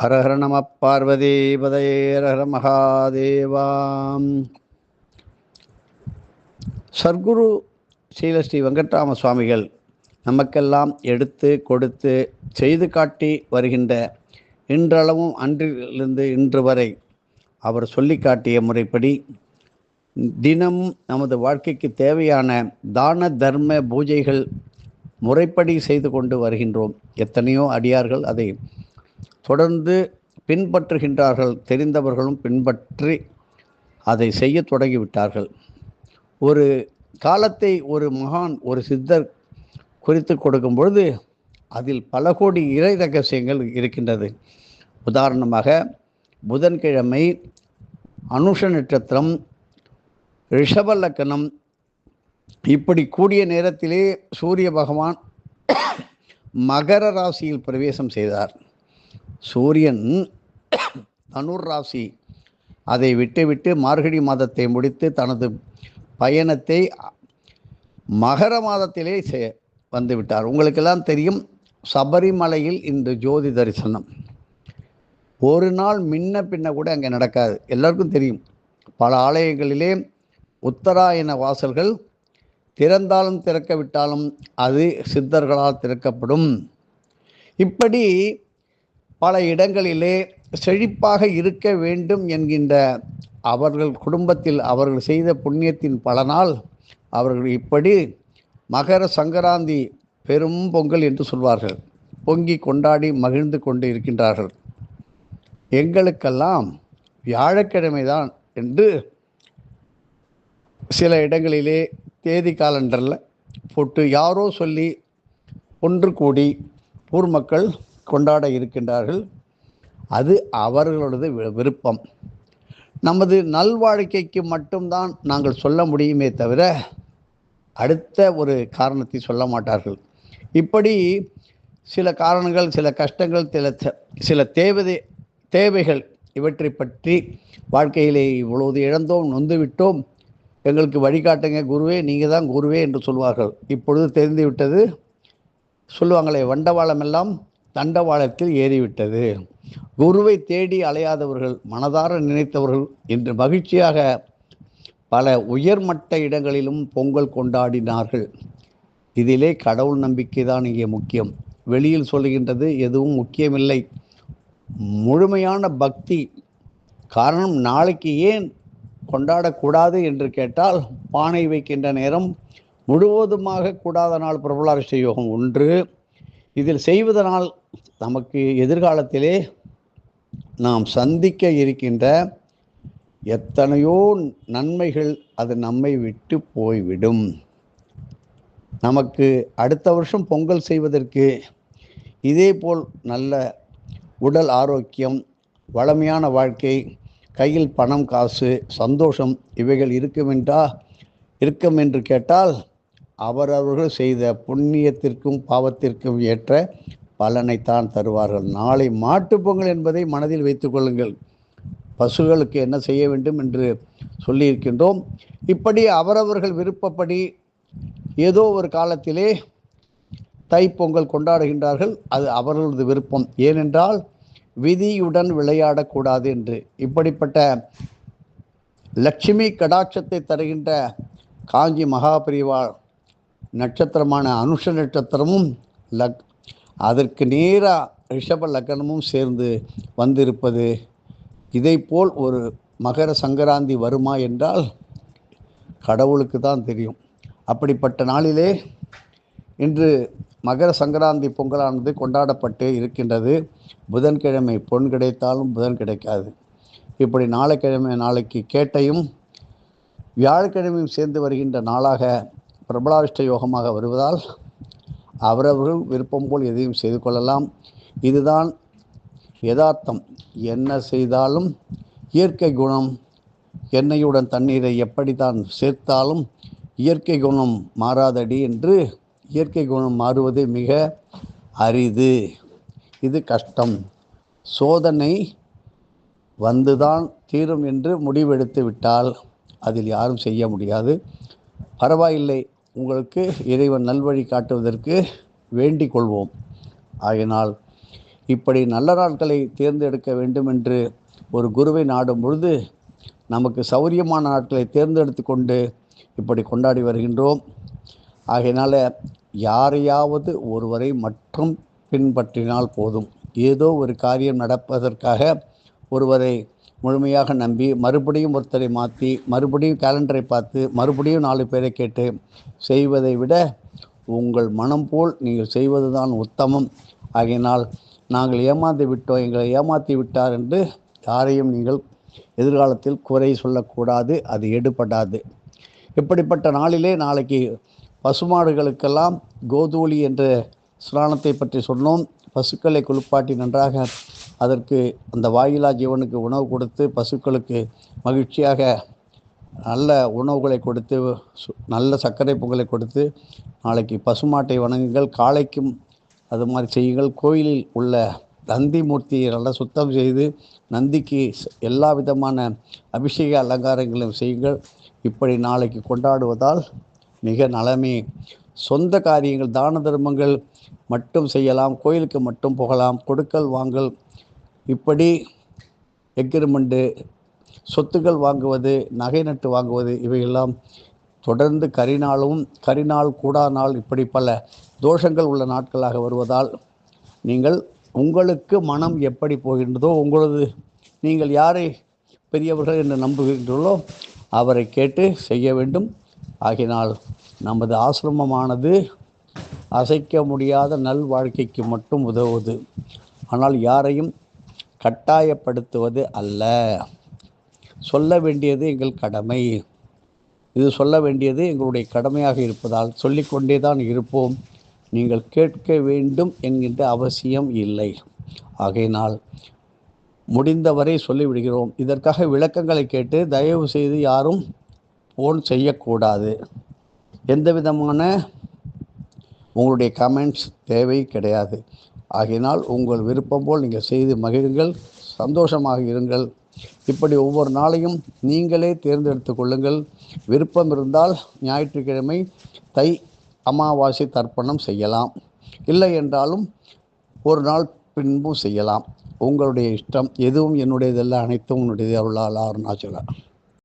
ஹர ஹர நம பார்வதி பதயே மகாதேவாம் சர்க்குரு ஸ்ரீலஸ்ரீ வெங்கட்ராம சுவாமிகள் நமக்கெல்லாம் எடுத்து கொடுத்து செய்து காட்டி வருகின்ற இன்றளவும் அன்றிலிருந்து இன்று வரை அவர் சொல்லி காட்டிய முறைப்படி தினமும் நமது வாழ்க்கைக்கு தேவையான தான தர்ம பூஜைகள் முறைப்படி செய்து கொண்டு வருகின்றோம். எத்தனையோ அடியார்கள் அதை தொடர்ந்து பின்பற்றுகின்றார்கள் தெரிந்தவர்களும் பின்பற்றி அதை செய்ய தொடங்கிவிட்டார்கள். ஒரு காலத்தை ஒரு மகான் ஒரு சித்தர் குறித்து கொடுக்கும் பொழுது அதில் பல கோடி இறை ரகசியங்கள் இருக்கின்றது. உதாரணமாக புதன்கிழமை அனுஷ நட்சத்திரம் ரிஷப லக்கணம் இப்படி கூடிய நேரத்திலே சூரிய பகவான் மகர ராசியில் பிரவேசம் செய்தார். சூரியன் தனுர் ராசி அதை விட்டுவிட்டு மார்கழி மாதத்தை முடித்து தனது பயணத்தை மகர மாதத்திலே செ- வந்து விட்டார். உங்களுக்கெல்லாம் தெரியும் சபரிமலையில் இந்த ஜோதி தரிசனம். ஒரு நாள் முன்ன பின்ன கூட அங்கே நடக்காது. எல்லாருக்கும் தெரியும். பல ஆலயங்களிலே உத்தராயண வாசல்கள் திறந்தாலும் திறக்க விட்டாலும் அது சித்தர்களால் திறக்கப்படும். இப்படி பல இடங்களிலே செழிப்பாக இருக்க வேண்டும் என்கின்ற அவர்கள் குடும்பத்தில் அவர்கள் செய்த புண்ணியத்தின் பலனால் அவர்கள் இப்படி மகர சங்கராந்தி பெரும் பொங்கல் என்று சொல்வார்கள். பொங்கி கொண்டாடி மகிழ்ந்து கொண்டு இருக்கின்றார்கள். எங்களுக்கெல்லாம் வியாழக்கிழமை தான் என்று சில இடங்களிலே தேதி காலண்டரில் போட்டு யாரோ சொல்லி ஒன்று கூடி ஊர் மக்கள் கொண்டாட இருக்கின்றார்கள். அது அவர்களது வி- விருப்பம். நமது நல்வாழ்க்கைக்கு மட்டும்தான் நாங்கள் சொல்ல முடியுமே தவிர அடுத்த ஒரு காரணத்தை சொல்ல மாட்டார்கள். இப்படி சில காரணங்கள் சில கஷ்டங்கள் சில தே- சில தேவதை தேவைகள் இவற்றை பற்றி வாழ்க்கையிலே இவ்வளவு இழந்தோம் நொந்துவிட்டோம். எங்களுக்கு வழிகாட்டுங்க குருவே நீங்கள் தான் குருவே என்று சொல்வார்கள். இப்பொழுது தெரிந்துவிட்டது. சொல்லுவாங்களே வண்டவாளமெல்லாம் தண்டவாளத்தில் ஏறிவிட்டது. குருவை தேடி அலையாதவர்கள் மனதார நினைத்தவர்கள் இன்று மகிழ்ச்சியாக பல உயர்மட்ட இடங்களிலும் பொங்கல் கொண்டாடினார்கள். இதிலே கடவுள் நம்பிக்கை தான் இங்கே முக்கியம். வெளியில் சொல்லுகின்றது எதுவும் முக்கியமில்லை. முழுமையான பக்தி. காரணம் நாளைக்கு ஏன் கொண்டாடக்கூடாது என்று கேட்டால் பானை வைக்கின்ற நேரம் முழுவதுமாக கூடாத நாள் பிரபலாரிஷ்ட யோகம் ஒன்று. இதில் செய்வதனால் நமக்கு எதிர்காலத்திலே நாம் சந்திக்க இருக்கின்ற எத்தனையோ நன்மைகள் அது நம்மை விட்டு போய்விடும். நமக்கு அடுத்த வருஷம் பொங்கல் செய்வதற்கு இதேபோல் நல்ல உடல் ஆரோக்கியம் வளமையான வாழ்க்கை கையில் பணம் காசு சந்தோஷம் இவைகள் இருக்குமென்றா இருக்கும் என்று கேட்டால் அவரவர்கள் செய்த புண்ணியத்திற்கும் பாவத்திற்கும் ஏற்ற பலனைத்தான் தருவார்கள். நாளை மாட்டுப் பொங்கல் என்பதை மனதில் வைத்துக் கொள்ளுங்கள். பசுகளுக்கு என்ன செய்ய வேண்டும் என்று சொல்லியிருக்கின்றோம். இப்படி அவரவர்கள் விருப்பப்படி ஏதோ ஒரு காலத்திலே தைப்பொங்கல் கொண்டாடுகின்றார்கள். அது அவர்களது விருப்பம். ஏனென்றால் விதியுடன் விளையாடக்கூடாது என்று. இப்படிப்பட்ட லட்சுமி கடாட்சத்தை தருகின்ற காஞ்சி மகாபிரிவா நட்சத்திரமான அனுஷ நட்சத்திரமும் லக் அதற்கு நேராக ரிஷப லக்னமும் சேர்ந்து வந்திருப்பது. இதைப்போல் ஒரு மகர சங்கராந்தி வருமா என்றால் கடவுளுக்கு தான் தெரியும். அப்படிப்பட்ட நாளிலே இன்று மகர சங்கராந்தி பொங்கலானது கொண்டாடப்பட்டு இருக்கின்றது. புதன்கிழமை பொன் கிடைத்தாலும் புதன் கிடைக்காது. இப்படி நாளைக்கிழமை நாளைக்கு கேட்டையும் வியாழக்கிழமையும் சேர்ந்து வருகின்ற நாளாக பிரபலாவிஷ்ட யோகமாக வருவதால் அவரவர்கள் விருப்பம் போல் எதையும் செய்து கொள்ளலாம். இதுதான் யதார்த்தம். என்ன செய்தாலும் இயற்கை குணம். எண்ணெயுடன் தண்ணீரை எப்படி தான் சேர்த்தாலும் இயற்கை குணம் மாறாதடி என்று இயற்கை குணம் மாறுவது மிக அரிது. இது கஷ்டம். சோதனை வந்துதான் தீரும் என்று முடிவெடுத்து விட்டால் அதில் யாரும் செய்ய முடியாது. பரவாயில்லை. உங்களுக்கு இறைவன் நல்வழி காட்டுவதற்கு வேண்டிக் கொள்வோம். ஆகினால் இப்படி நல்ல நாட்களை தேர்ந்தெடுக்க வேண்டும் என்று ஒரு குருவை நாடும் பொழுது நமக்கு சௌரியமான நாட்களை தேர்ந்தெடுத்து கொண்டு இப்படி கொண்டாடி வருகின்றோம். ஆகையினால யாரையாவது ஒருவரை மட்டும் பின்பற்றினால் போதும். ஏதோ ஒரு காரியம் நடப்பதற்காக ஒருவரை முழுமையாக நம்பி மறுபடியும் ஒருத்தரை மாற்றி மறுபடியும் கேலண்டரை பார்த்து மறுபடியும் நாலு பேரை கேட்டு செய்வதை விட உங்கள் மனம் போல் நீங்கள் செய்வதுதான் உத்தமம். ஆகையினால் நாங்கள் ஏமாந்து விட்டோம் எங்களை ஏமாற்றி விட்டார் என்று யாரையும் நீங்கள் எதிர்காலத்தில் குறை சொல்லக்கூடாது அது எடுபடாது. இப்படிப்பட்ட நாளிலே நாளைக்கு பசுமாடுகளுக்கெல்லாம் கோதூளி என்ற ஸ்நானத்தை பற்றி சொன்னோம். பசுக்களை குளிப்பாட்டி நன்றாக அதற்கு அந்த வாயிலா ஜீவனுக்கு உணவு கொடுத்து பசுக்களுக்கு மகிழ்ச்சியாக நல்ல உணவுகளை கொடுத்து சு- நல்ல சர்க்கரை பொங்கலை கொடுத்து நாளைக்கு பசுமாட்டை வணங்குங்கள். காளைக்கும் அது மாதிரி செய்யுங்கள். கோயிலில் உள்ள நந்தி மூர்த்தியை நல்லா சுத்தம் செய்து நந்திக்கு எல்லா விதமான அபிஷேக அலங்காரங்களையும் செய்யுங்கள். இப்படி நாளைக்கு கொண்டாடுவதால் மிக நலமே. சொந்த காரியங்கள் தான தர்மங்கள் மட்டும் செய்யலாம் கோயிலுக்கு மட்டும் போகலாம் கொடுக்கல் வாங்கல். இப்படி எக்ரிமெண்ட்டு சொத்துக்கள் வாங்குவது நகை நட்டு வாங்குவது இவையெல்லாம் தொடர்ந்து கரிநாளும் கரிநாள் கூடா நாள் இப்படி பல தோஷங்கள் உள்ள நாட்களாக வருவதால் நீங்கள் உங்களுக்கு மனம் எப்படி போகின்றதோ உங்களது நீங்கள் யாரை பெரியவர்கள் என்று நம்புகின்றீர்களோ அவரை கேட்டு செய்ய வேண்டும். ஆகினால் நமது ஆசிரமமானது அசைக்க முடியாத நல் வாழ்க்கைக்கு மட்டும் உதவுவது. ஆனால் யாரையும் கட்டாயப்படுத்துவது அல்ல. சொல்ல வேண்டியது எங்கள் கடமை. இது சொல்ல வேண்டியது எங்களுடைய கடமையாக இருப்பதால் சொல்லிக்கொண்டே தான் இருப்போம். நீங்கள் கேட்க வேண்டும் என்கின்ற அவசியம் இல்லை. ஆகையினால் முடிந்தவரை சொல்லிவிடுகிறோம். இதற்காக விளக்கங்களை கேட்டு தயவு செய்து யாரும் ஃபோன் செய்யக்கூடாது. எந்த விதமான உங்களுடைய கமெண்ட்ஸ் தேவை கிடையாது. ஆகையினால் உங்கள் விருப்பம் போல் நீங்கள் செய்து மகிழுங்கள் சந்தோஷமாக இருங்கள். இப்படி ஒவ்வொரு நாளையும் நீங்களே தேர்ந்தெடுத்து கொள்ளுங்கள். விருப்பம் இருந்தால் ஞாயிற்றுக்கிழமை தை அமாவாசை தர்ப்பணம் செய்யலாம். இல்லை என்றாலும் ஒரு நாள் பின்பும் செய்யலாம். உங்களுடைய இஷ்டம் எதுவும் என்னுடையதல்ல அனைத்தும் உன்னுடையது அருளால் அருணாச்சலா